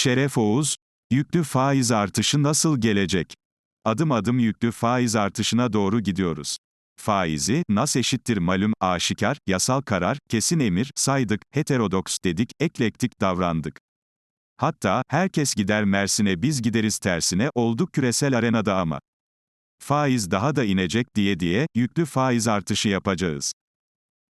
Şeref Oğuz, yüklü faiz artışı nasıl gelecek? Adım adım yüklü faiz artışına doğru gidiyoruz. Faizi, nas eşittir malum, aşikar, yasal karar, kesin emir, saydık, heterodoks dedik, eklektik davrandık. Hatta, herkes gider Mersin'e biz gideriz tersine, olduk küresel arenada ama. Faiz daha da inecek diye diye, yüklü faiz artışı yapacağız.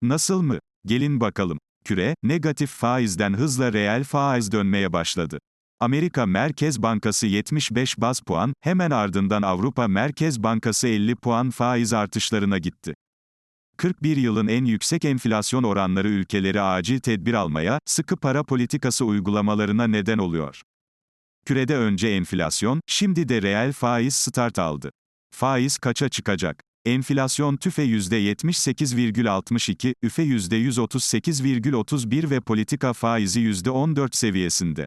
Nasıl mı? Gelin bakalım. Küre, negatif faizden hızla reel faiz dönmeye başladı. Amerika Merkez Bankası 75 baz puan, hemen ardından Avrupa Merkez Bankası 50 puan faiz artışlarına gitti. 41 yılın en yüksek enflasyon oranları ülkeleri acil tedbir almaya, sıkı para politikası uygulamalarına neden oluyor. Kürede önce enflasyon, şimdi de reel faiz start aldı. Faiz kaça çıkacak? Enflasyon tüfe %78,62, üfe %138,31 ve politika faizi %14 seviyesinde.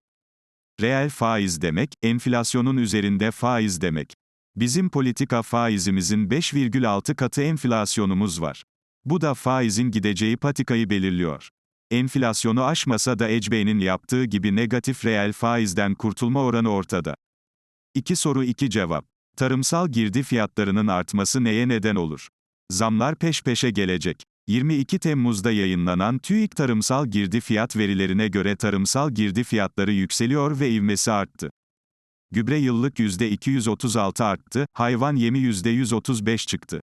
Reel faiz demek, enflasyonun üzerinde faiz demek. Bizim politika faizimizin 5,6 katı enflasyonumuz var. Bu da faizin gideceği patikayı belirliyor. Enflasyonu aşmasa da Ecbe'nin yaptığı gibi negatif reel faizden kurtulma oranı ortada. İki soru iki cevap. Tarımsal girdi fiyatlarının artması neye neden olur? Zamlar peş peşe gelecek. 22 Temmuz'da yayınlanan TÜİK tarımsal girdi fiyat verilerine göre tarımsal girdi fiyatları yükseliyor ve ivmesi arttı. Gübre yıllık %236 arttı, hayvan yemi %135 çıktı.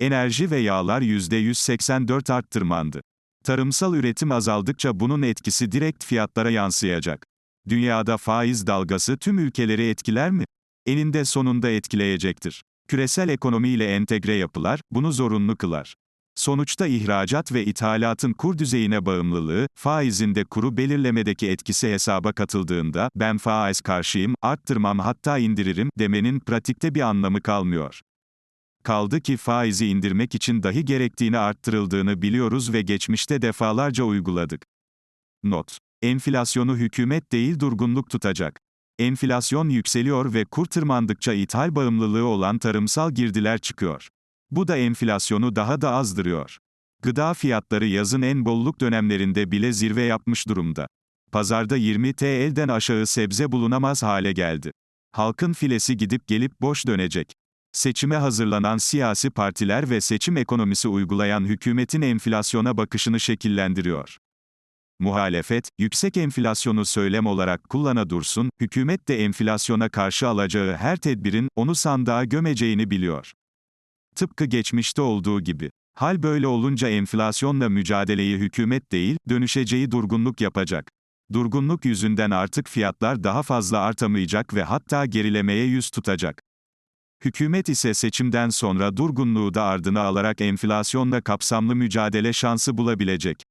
Enerji ve yağlar %184 arttırmandı. Tarımsal üretim azaldıkça bunun etkisi direkt fiyatlara yansıyacak. Dünyada faiz dalgası tüm ülkeleri etkiler mi? Eninde sonunda etkileyecektir. Küresel ekonomiyle entegre yapılar, bunu zorunlu kılar. Sonuçta ihracat ve ithalatın kur düzeyine bağımlılığı, faizin de kuru belirlemedeki etkisi hesaba katıldığında, ben faiz karşıyım, arttırmam hatta indiririm, demenin pratikte bir anlamı kalmıyor. Kaldı ki faizi indirmek için dahi gerektiğini arttırıldığını biliyoruz ve geçmişte defalarca uyguladık. Not. Enflasyonu hükümet değil durgunluk tutacak. Enflasyon yükseliyor ve kur tırmandıkça ithal bağımlılığı olan tarımsal girdiler çıkıyor. Bu da enflasyonu daha da azdırıyor. Gıda fiyatları yazın en bolluk dönemlerinde bile zirve yapmış durumda. Pazarda 20 TL'den aşağı sebze bulunamaz hale geldi. Halkın filesi gidip gelip boş dönecek. Seçime hazırlanan siyasi partiler ve seçim ekonomisi uygulayan hükümetin enflasyona bakışını şekillendiriyor. Muhalefet, yüksek enflasyonu söylem olarak kullana dursun, hükümet de enflasyona karşı alacağı her tedbirin, onu sandığa gömeceğini biliyor. Tıpkı geçmişte olduğu gibi. Hal böyle olunca enflasyonla mücadeleyi hükümet değil, dönüşeceği durgunluk yapacak. Durgunluk yüzünden artık fiyatlar daha fazla artamayacak ve hatta gerilemeye yüz tutacak. Hükümet ise seçimden sonra durgunluğu da ardına alarak enflasyonla kapsamlı mücadele şansı bulabilecek.